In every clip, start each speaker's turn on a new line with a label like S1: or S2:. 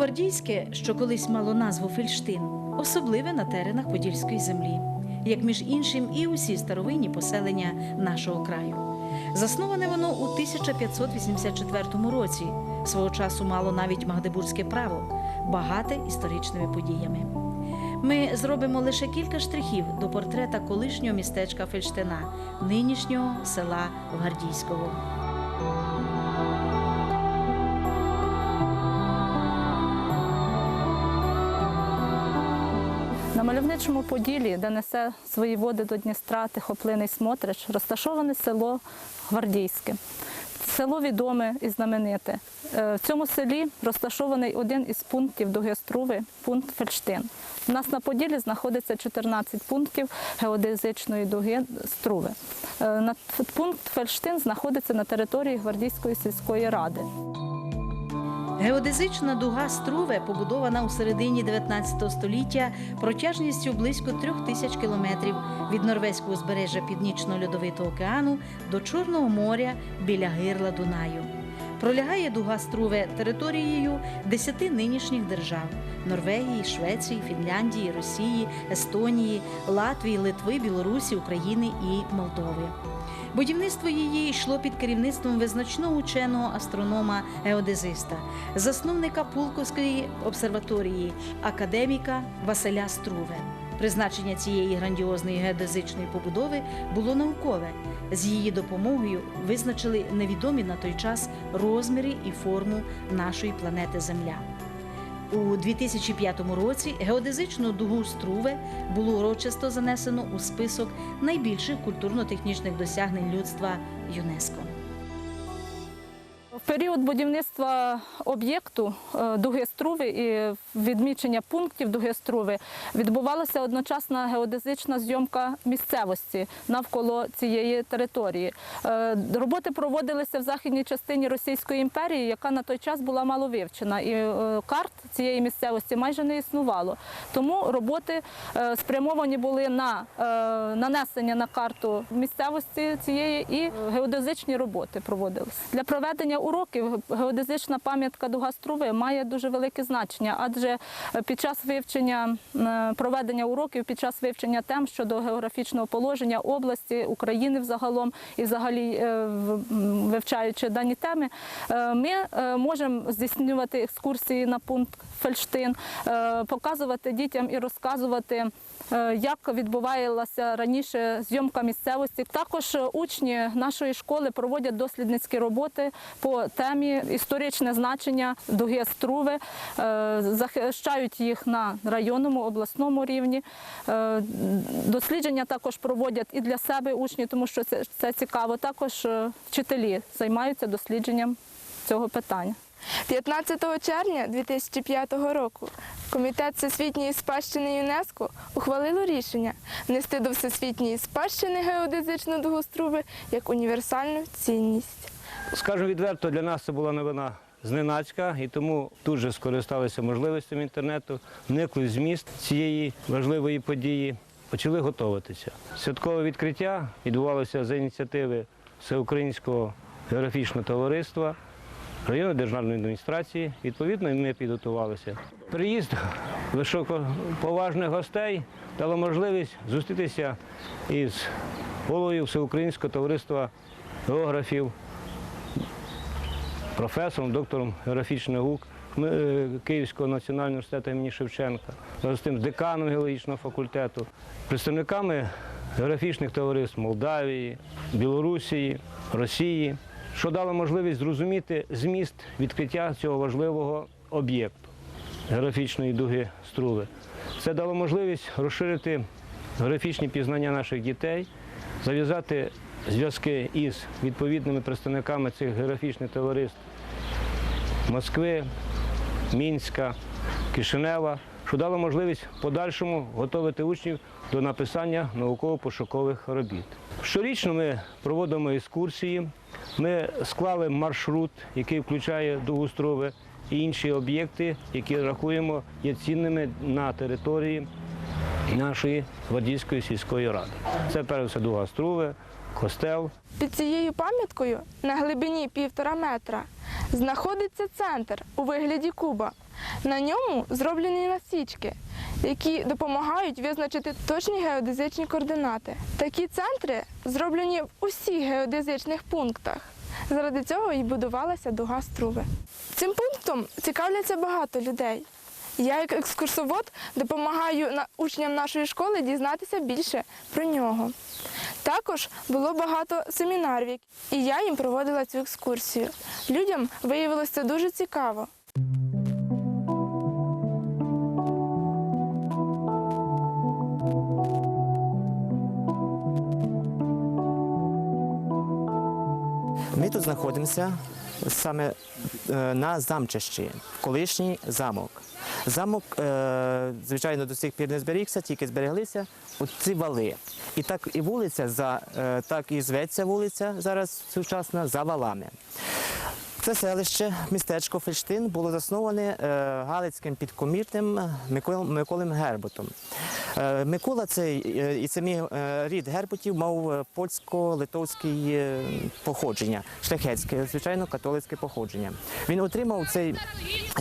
S1: Гвардійське, що колись мало назву Фельштин, особливе на теренах Подільської землі, як між іншим і усі старовинні поселення нашого краю. Засноване воно у 1584 році. Свого часу мало навіть магдебурзьке право, багате історичними подіями. Ми зробимо лише кілька штрихів до портрета колишнього містечка Фельштина, нинішнього села Гвардійського.
S2: Мальовничому поділі, де несе свої води до Дністра тихоплиний Смотрич, розташоване село Гвардійське. Село відоме і знамените. Е, В цьому селі розташований один із пунктів дуги Струви – пункт Фельштин. У нас на Поділі знаходиться 14 пунктів геодезичної дуги Струви. Е, Пункт Фельштин знаходиться на території Гвардійської сільської ради.
S1: Геодезична дуга Струве побудована у середині 19 століття протяжністю близько трьох тисяч кілометрів від норвезького узбережжя Північно-Льодовитого океану до Чорного моря біля гирла Дунаю. Пролягає дуга Струве територією десяти нинішніх держав Норвегії, Швеції, Фінляндії, Росії, Естонії, Латвії, Литви, Білорусі, України і Молдови. Будівництво її йшло під керівництвом визначного ученого астронома геодезиста, засновника Пулковської обсерваторії, академіка Василя Струве. Призначення цієї грандіозної геодезичної побудови було наукове. З її допомогою визначили невідомі на той час розміри і форму нашої планети Земля. У 2005 році геодезичну дугу Струве було урочисто занесено у список найбільших культурно-технічних досягнень людства ЮНЕСКО.
S2: Період будівництва об'єкту е, дуги Струви і відмічення пунктів дуги Струви відбувалася одночасна геодезична зйомка місцевості навколо цієї території. Е, Роботи проводилися в західній частині Російської імперії, яка на той час була мало вивчена, і е, карт цієї місцевості майже не існувало. Тому роботи спрямовані були на нанесення на карту місцевості цієї і геодезичні роботи проводилися. Для проведення уроків геодезична пам'ятка дуга Струви має дуже велике значення, адже під час вивчення проведення уроків, під час вивчення тем щодо географічного положення області України взагалом і взагалі е, вивчаючи дані теми, е, ми е, можемо здійснювати екскурсії на пункт Фельштин, показувати дітям і розказувати. Як відбувалася раніше зйомка місцевості, також учні нашої школи проводять дослідницькі роботи по темі історичне значення дуги Струви, е, захищають їх на районному обласному рівні. Е, Дослідження також проводять і для себе учні, тому що це, це цікаво. Також е, вчителі займаються дослідженням цього питання.
S3: 15 червня 2005 року Комітет Всесвітньої спадщини ЮНЕСКО ухвалило рішення внести до Всесвітньої спадщини геодезичну дугу Струви як універсальну цінність.
S4: Скажу відверто, для нас це була новина зненацька, і тому тут же скористалися можливостями інтернету, вникли зміст цієї важливої події, почали готуватися. Святкове відкриття відбувалося за ініціативи Всеукраїнського географічного товариства, районної державної адміністрації. Відповідно, ми підготувалися. Приїзд високоповажних гостей дало можливість зустрітися із головою Всеукраїнського товариства географів професором, доктором географічних наук е, Київського національного університету імені Шевченка, з тим деканом геологічного факультету, представниками географічних товариств Молдавії, Білорусії, Росії, що дало можливість зрозуміти зміст відкриття цього важливого об'єкту географічної дуги Струви. Це дало можливість розширити географічні пізнання наших дітей, зав'язати зв'язки із відповідними представниками цих географічних товариств Москви, Мінська, Кишинева, що дало можливість в подальшому готувати учнів до написання науково-пошукових робіт. Щорічно ми проводимо екскурсії, ми склали маршрут, який включає Дугу Строви і інші об'єкти, які рахуємо є цінними на території нашої Гвардійської сільської ради. Це перш все костел,
S3: Під цією пам'яткою на глибині півтора метра знаходиться центр у вигляді куба, На ньому зроблені насічки, які допомагають визначити точні геодезичні координати. Такі центри зроблені в усіх геодезичних пунктах. Заради цього і будувалася дуга Струви. Цим пунктом цікавляться багато людей. Я, як екскурсовод, допомагаю учням нашої школи дізнатися більше про нього. Також було багато семінарів, і я їм проводила цю екскурсію. Людям виявилося дуже цікаво.
S5: Ми тут знаходимося саме е, на замчищі, колишній замок. Замок, е, звичайно, до сих пір не зберігся, тільки збереглися ці вали. І так і вулиця, е, так і зветься вулиця зараз сучасна за валами. Це селище, містечко Фельштин було засноване е, галицьким підкомірним Микол, Миколем Герботом. Е, Микола цей е, і самі е, рід Герботів мав польсько-литовське походження, шляхетське, звичайно, католицьке походження. Він отримав цей,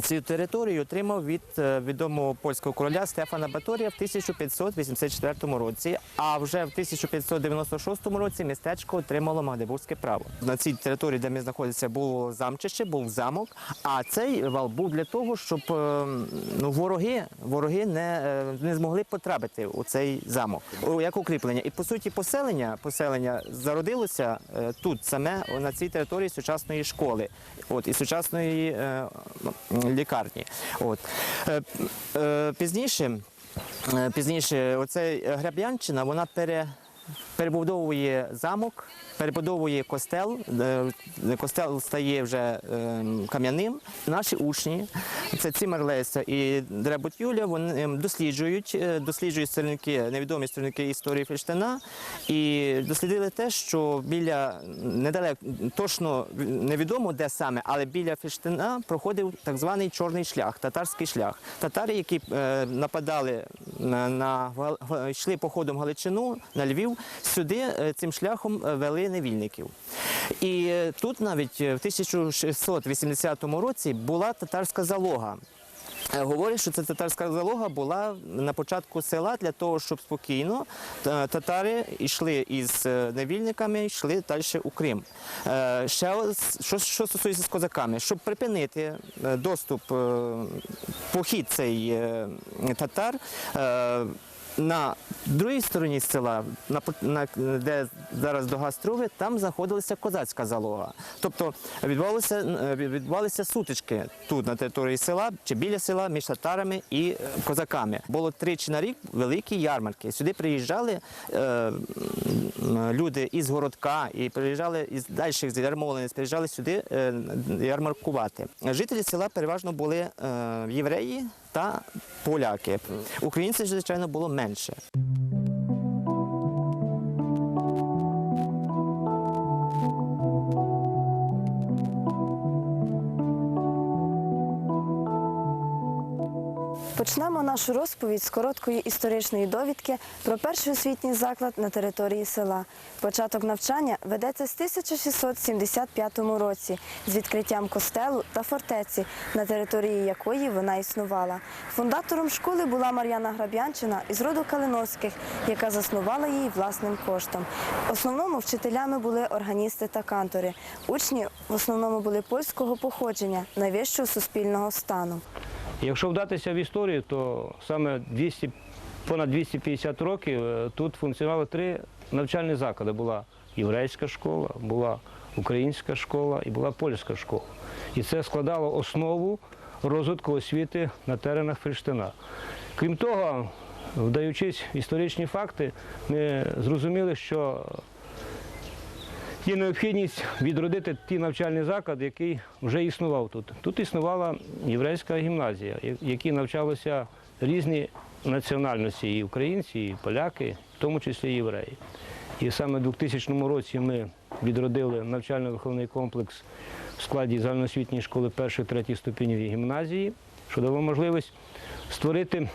S5: цю територію отримав від відомого польського короля Стефана Баторія в 1584 році, а вже в 1596 році містечко отримало Магдебурзьке право. На цій території, де ми знаходимося, було замчище, був замок. А цей вал був для того, щоб е, ну, вороги, вороги не, е, не змогли потрапити у цей замок як укріплення. І по суті, поселення, поселення зародилося е, тут, саме на цій території сучасної школи, от і сучасної е, лікарні. От Е, е, пізніше. Пізніше оцей Греб'янщина, вона пере, перебудовує замок, перебудовує костел. е, Костел стає вже е, кам'яним. Наші учні, це Цимер Леся і Дребут Юля, вони ем, досліджують, е, досліджують сторінки, невідомі сторінки історії Фельштина і дослідили те, що біля недалеко, точно невідомо де саме, але біля Фельштина проходив так званий чорний шлях, татарський шлях. Татари, які нападали на, на йшли походом Галичину на Львів, сюди е, цим шляхом е, вели невільників. І е, тут навіть в 1680 році була татарська залога. Говорять, що ця татарська залога була на початку села для того, щоб спокійно татари йшли із невільниками, йшли далі у Крим. Ще що, що стосується з козаками, щоб припинити доступ, похід цей татар. На другій стороні села, на, де зараз до Гаструви, там знаходилася козацька залога. Тобто відбувалися, е, відбувалися сутички тут на території села чи біля села між татарами і е, козаками. Було тричі на рік великі ярмарки. Сюди приїжджали е, люди із городка і приїжджали із дальших ярмолинець, приїжджали сюди е, ярмаркувати. Жителі села переважно були е, євреї та поляки. Українців, звичайно, було менше.
S6: Нашу розповідь з короткої історичної довідки про перший освітній заклад на території села. Початок навчання ведеться з 1675 році з відкриттям костелу та фортеці, на території якої вона існувала. Фундатором школи була Мар'яна Граб'янчина із роду Калиновських, яка заснувала її власним коштом. Основному вчителями були органісти та кантори. Учні в основному були польського походження, найвищого суспільного стану.
S4: Якщо вдатися в історію, то саме 200, понад 250 років е, тут функціонували три навчальні заклади. Була єврейська школа, була українська школа і була польська школа. І це складало основу розвитку освіти на теренах Фельштина. Крім того, вдаючись в історичні факти, ми зрозуміли, що Є необхідність відродити ті навчальні заклади, який вже існував тут. Тут існувала єврейська гімназія, в якій навчалися різні національності, і українці, і поляки, в тому числі євреї. І саме в 2000 році ми відродили навчально-виховний комплекс в складі загальноосвітньої школи першої третьої ступенів і гімназії, що дало можливість створити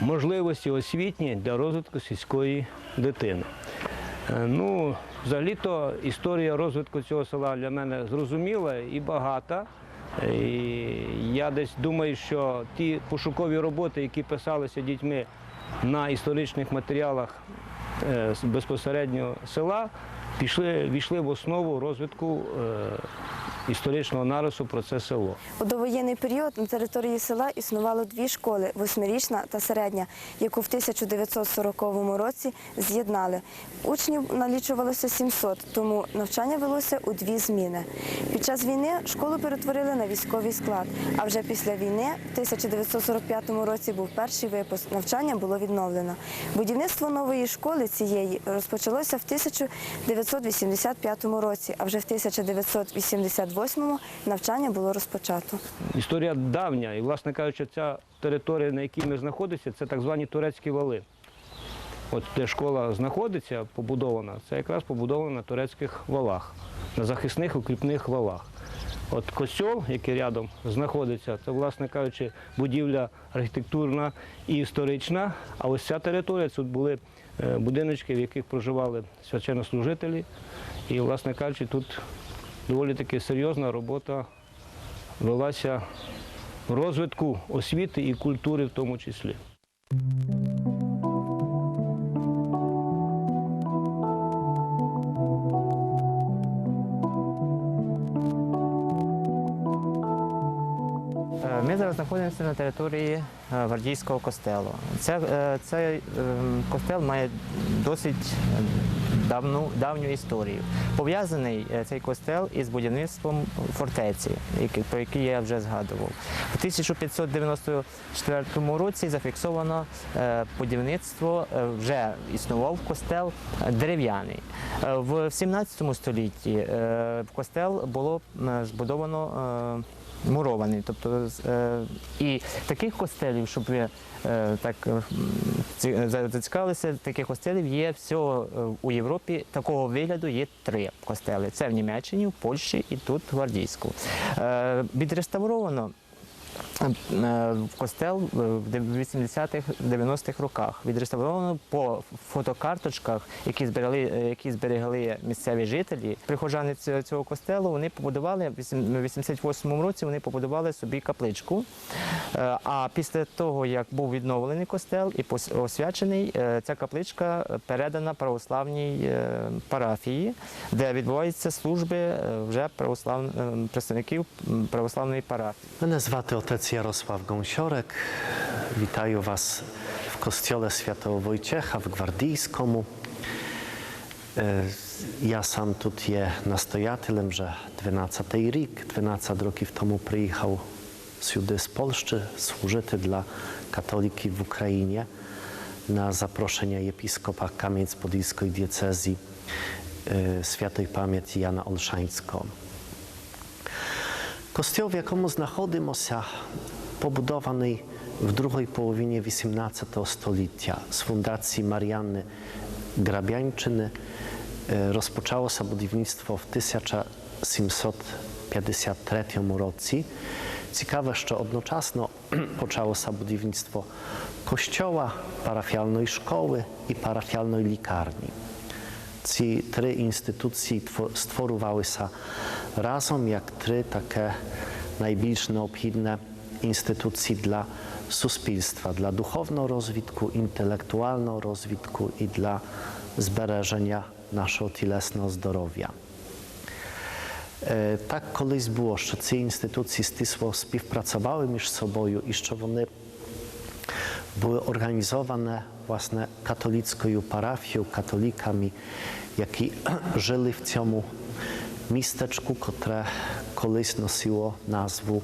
S4: можливості освітні для розвитку сільської дитини. Е, Ну, взагалі-то історія розвитку цього села для мене зрозуміла і багата. І я десь думаю, що ті пошукові роботи, які писалися дітьми на історичних матеріалах е, безпосередньо села, пішли, війшли в основу розвитку е, історичного нарису про це село.
S6: У довоєнний період на території села існувало дві школи восьмирічна та середня, яку в 1940 році з'єднали. Учнів налічувалося 700, тому навчання велося у дві зміни. Під час війни школу перетворили на військовий склад. А вже після війни, в 1945 році, був перший випуск. Навчання було відновлено. Будівництво нової школи цієї розпочалося в 1985 році, а вже в 1988 навчання було розпочато.
S4: Історія давня, і, власне кажучи, ця територія, на якій ми знаходимося, це так звані турецькі вали. От де школа знаходиться, побудована, це якраз побудована на турецьких валах, на захисних укріпних валах. От костьол, який рядом знаходиться, це, власне кажучи, будівля архітектурна і історична. А ось ця територія тут були е, будиночки, в яких проживали священнослужителі. І, власне кажучи, тут доволі таки серйозна робота велася розвитку освіти і культури в тому числі.
S5: Зараз знаходимося на території е, гвардійського костелу. Це, е, цей е, костел має досить е, давну, давню історію. Пов'язаний цей костел із будівництвом фортеці, про який я вже згадував. У 1594 році зафіксовано будівництво, вже існував костел дерев'яний. В 17 столітті е, костел було збудовано мурований. Тобто, е, і таких костелів, щоб ви е, так е, ці- зацікавилися, таких костелів є всього у Європі. Такого вигляду є три костели. Це в Німеччині, в Польщі і тут в Гвардійську. Відреставровано е, костел в 80-х, 90-х роках. Відреставровано по фотокарточках, які зберегли, е, які зберегли місцеві жителі. Прихожани цього, костелу вони побудували в 88-му році. Вони побудували собі капличку. Е, А після того, як був відновлений костел і освячений, е, ця капличка передана православній е, парафії, де відбуваються служби е, вже е, представників православної парафії.
S7: Мене звати отець Jarosław Gąsiorek. Вітаю вас в костьоле Святого Wojciecha в Гвардійському. Е, Я сам тут є настоятелем вже 12-й рік. 12 років тому приїхав сюди з Польщі служити для католиків в Україні на запрошення єпископа Кам'янець-Подільської дієцезії е, святої пам'яті Jana Olszańskiego. Kościół, w jakim znajdujemy się, pobudowany w drugiej połowie XVIII stulecia z fundacji Marianny Grabiańczyny, e, rozpoczęło się budownictwo w 1753 roku. Ciekawe, że odnoczasno poczęło się budownictwo kościoła, parafialnej szkoły i parafialnej likarni. Ці три інституції тво- створювалися разом як три таке найбільш необхідне інституції для суспільства, для духовного розвитку, інтелектуального розвитку і для збереження нашого тілесного здоров'я. Е, Так колись було, що ці інституції стисло співпрацювали між собою і що вони były organizowane własne katolicką parafią, katolikami, які żyli w цьому містечку, котре колись носило назву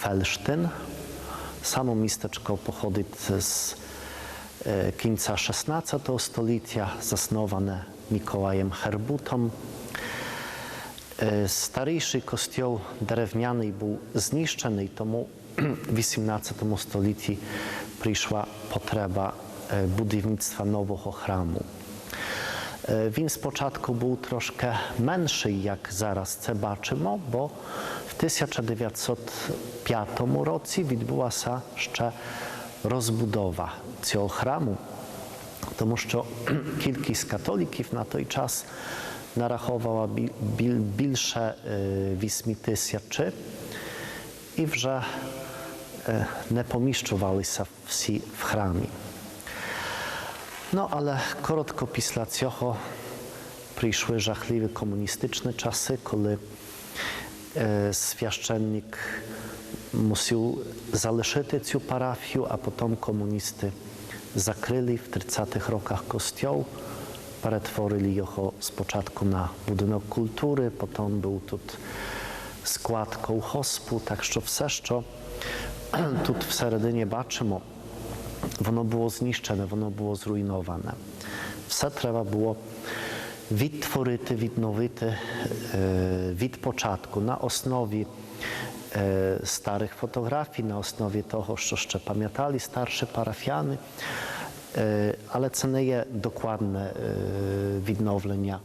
S7: Фельштин. Само містечко походить з е, кінця 16 століття, засноване Миколаєм Хербутом. Е, Старіший костьол дерев'яний був знищений, тому в 18 столітті прийшла потреба е, будівництва нового храму. Е, Він спочатку був трошки менший, як зараз це бачимо, бо в 1905 році відбулася ще розбудова цього храму, тому що кількість католиків на той час нараховувала бі- біль- більше е, 8 тисяч. і вже е, не поміщувалися всі в храмі. Ну, але коротко після цього прийшли жахливі комуністичні часи, коли е, священник мусив залишити цю парафію, а потім комуністи закрили в 30-х роках костьол, перетворили його спочатку на будинок культури, потім був тут склад колгоспу, так що все, що тут всередині бачимо, воно було знищене, воно було зруйноване. Все треба було відтворити, відновити е, від початку на основі е, старих фотографій, на основі того, що ще пам'ятали старші парафіяни. Е, Але це не є докладне е, відновлення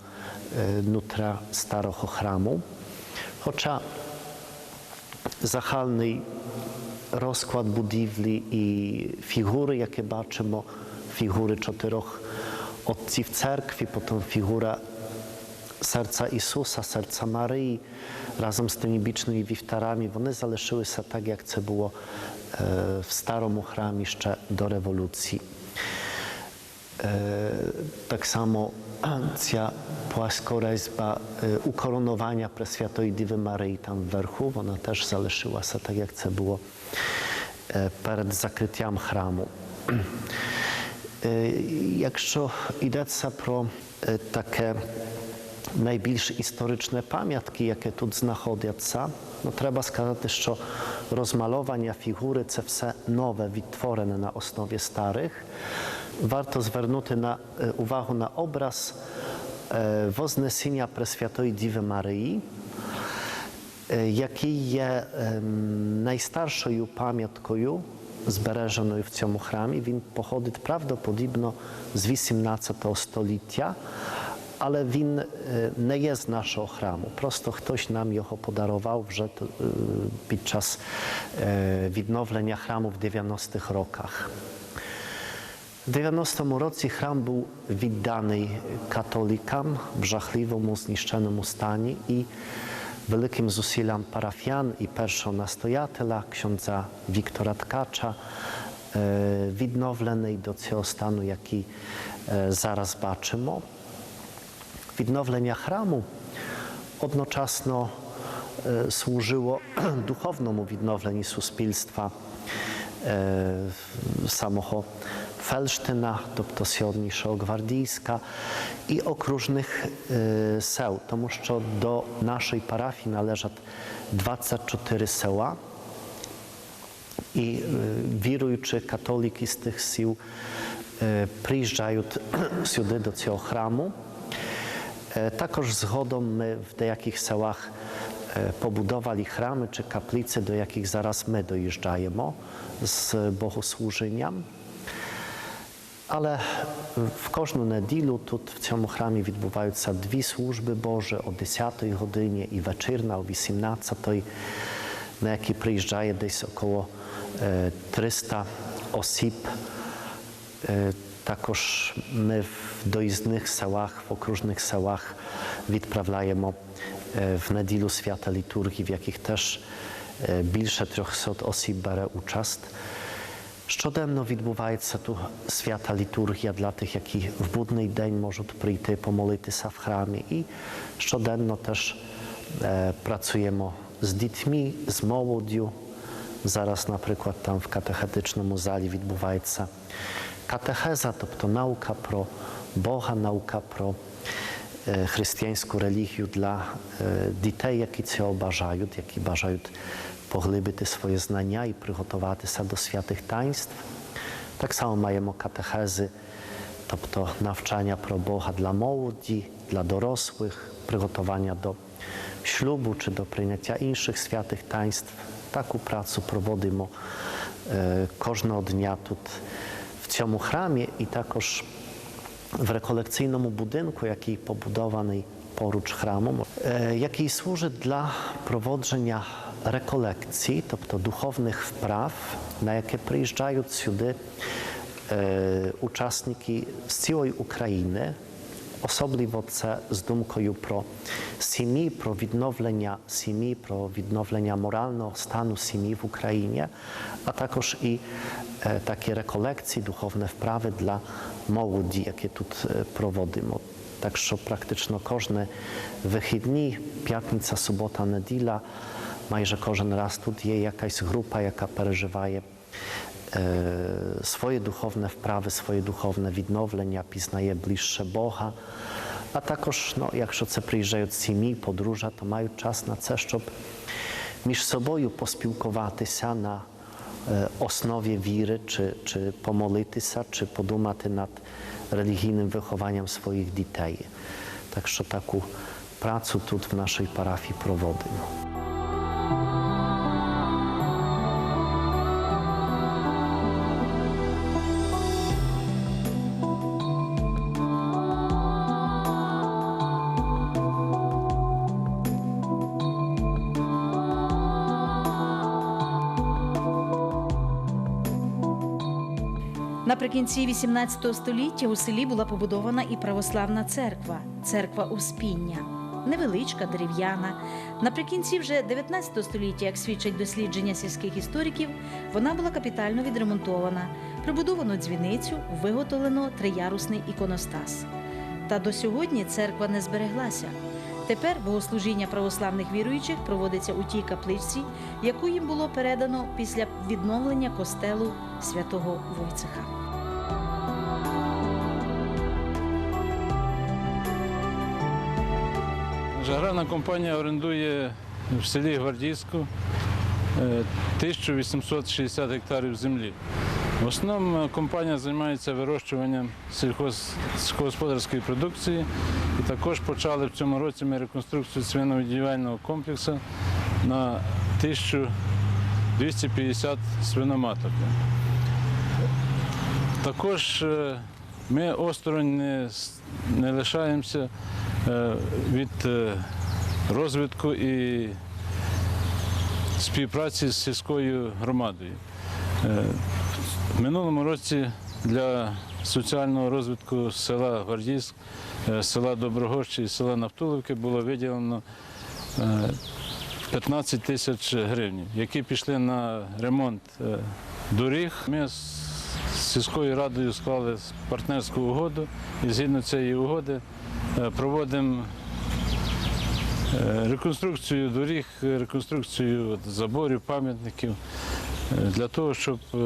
S7: е, нутра старого храму. Хоча загальний розклад будівлі і фігури, які бачимо, фігури чотирьох отців церкви, потім фігура серця Ісуса, серця Марії, разом з тими бічними вівтарами, вони залишилися так, як це було е, в старому храмі ще до революції. Е, Так само ця пłaskорезьба е, укороnowania Пресвятої Діви Марії там вверху, вона теж залишилася так, як це було е, перед закриттям храму. Е, Якщо йдеться про е, таке найбільш історичне пам'ятки, які тут знаходяться, ну, треба сказати, що розмаловання фігури це все нове, відтворене на основі старих. Warto zвернути на, е, увагу на образ е, Вознесення Пресвятої Діви Марії, е, який є ем, найстаршою пам'яткою, збереженою в цьому храмі. Він походить правдоподібно з 18 століття, але він е, не є з нашого храму. Просто хтось нам його подарував вже е, під час е, відновлення храму в 90-х роках. W 90 році храм був відданий католикам в жахливому знищеному стані і великим зусиллям парафіян і першого настоятеля, księdza Wiktora Tkacza, е, відновлений до цього стану, який е, зараз бачимо. Відновлення храму одночасно е, służyło duchownemu відновленню суспільства е, самого Фельштина, тобто сьогоднішнього Гвардійська, і окружних е, сел, тому що до нашої парафії належать 24 села. І е, віруючі католики з тих сіл е, приїжджають сюди до цього храму. Е, Також згодом ми в деяких селах е, побудowali храми чи каплиці, до яких зараз ми доїжджаємо з богослуженням. Але в кожну неділю тут в цьому храмі відбуваються дві служби Божі о 10 годині і вечірна о 18, на які приїжджає десь около е, 300 осіб. Е, Також ми в доїзних селах, в окружних селах відправляємо е, в неділю свята літургії, в яких теж е, більше 300 осіб бере участь. Щоденно відбувається тут свята літургія для тих, які в будний день можуть прийти помолитися в храмі. І щоденно теж е, працюємо з дітьми, з молоддю. Зараз, наприклад, там в катехетичному залі відбувається катехеза, тобто наука про Бога, наука про е, християнську релігію для е, дітей, які цього бажають, які бажають поглибити свої знання і приготуватися до святих таїнств. Так само маємо катехези, тобто навчання про Бога для молоді, для дорослих, приготування до шлюбу чи до прийняття інших святих таїнств. Таку працю проводимо е, кожного дня тут в цьому храмі і також в реколекційному будинку, який побудований поруч храмом, е, який служить для проводження реколекцій, тобто духовних вправ, на яке приїжджають сюди е, учасники з цілої України, особливо це з думкою про сім'ї, про відновлення сім'ї, про відновлення морального стану сім'ї в Україні, а також і е, такі реколекції, духовні вправи для молоді, які тут е, проводимо. Так що практично кожні вихідні, п'ятниця, субота, неділя, майже кожен раз тут є якась група, яка переживає е, swoje duchowne wprawy, swoje duchowne відновлення, пізнає ближче Бога. А також, ну, якщо це приїжджають сім'ї, подружжя, то мають час на це, щоб між собою поспілкуватися на е, основі віри, чи, чи помолитися, чи подумати над religijnym wychowaniem swoich dzieci. Tak що таку працю тут в нашій парафії проводимо.
S1: Наприкінці XVIII століття у селі була побудована і православна церква церква Успіння. Невеличка, дерев'яна. Наприкінці вже 19 століття, як свідчать дослідження сільських істориків, вона була капітально відремонтована, прибудовано дзвіницю, виготовлено триярусний іконостас. Та до сьогодні церква не збереглася. Тепер богослужіння православних віруючих проводиться у тій капличці, яку їм було передано після відновлення костелу святого Войцеха.
S8: Аграрна компанія орендує в селі Гвардійську е, 1860 гектарів землі. В основному е, компанія займається вирощуванням сільськогосподарської продукції і також почали в цьому році ми реконструкцію свиновидівельного комплексу на 1250 свиноматок. Також е, ми осторонь не, лишаємося е, від е, розвитку і співпраці з сільською громадою. Е, В минулому році для соціального розвитку села Гвардійськ, е, села Доброгощі і села Нафтулівки було виділено е, 15 тисяч гривень, які пішли на ремонт е, доріг. Ми з сільською радою склали партнерську угоду і згідно цієї угоди е, проводимо е, реконструкцію доріг, реконструкцію заборів, пам'ятників е, для того, щоб е,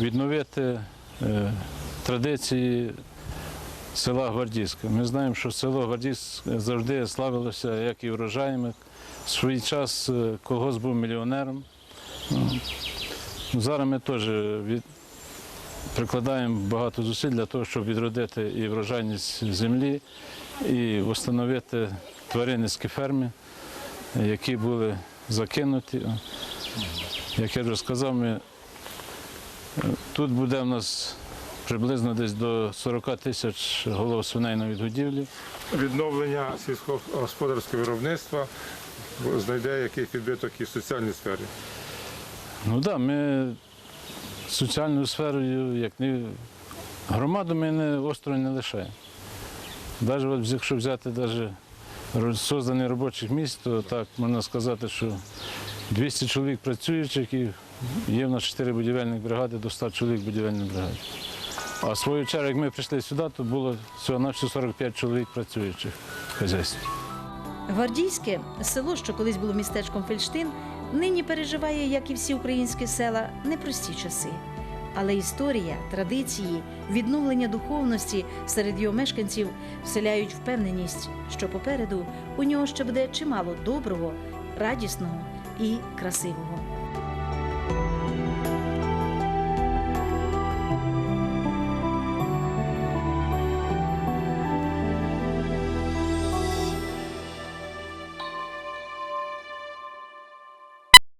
S8: відновити е, традиції села Гвардійська. Ми знаємо, що село Гвардійськ завжди славилося як і врожаями. В свій час е, колгосп був мільйонером. Ну, Зараз ми теж від... прикладаємо багато зусиль для того, щоб відродити і врожайність землі, і встановити тваринницькі ферми, які були закинуті. Як я вже сказав, ми... е, тут буде в нас приблизно десь до 40 тисяч голов свиней на відгодівлі.
S9: відновлення сільськогосподарського виробництва знайде якийсь відбиток і в соціальній сфері.
S8: Ну так, да, ми соціальною сферою, як не громаду, ми не осторонь не лишаємо. Навіть от, якщо взяти навіть создані робочих місць, то так можна сказати, що 200 чоловік працюючих і є в нас 4 будівельних бригади до 100 чоловік будівельних бригад. А в свою чергу, як ми прийшли сюди, то було всього на 45 чоловік працюючих в хазяйстві.
S1: Гвардійське село, що колись було містечком Фельштин, нині переживає, як і всі українські села, непрості часи. Але історія, традиції, відновлення духовності серед його мешканців вселяють впевненість, що попереду у нього ще буде чимало доброго, радісного і красивого.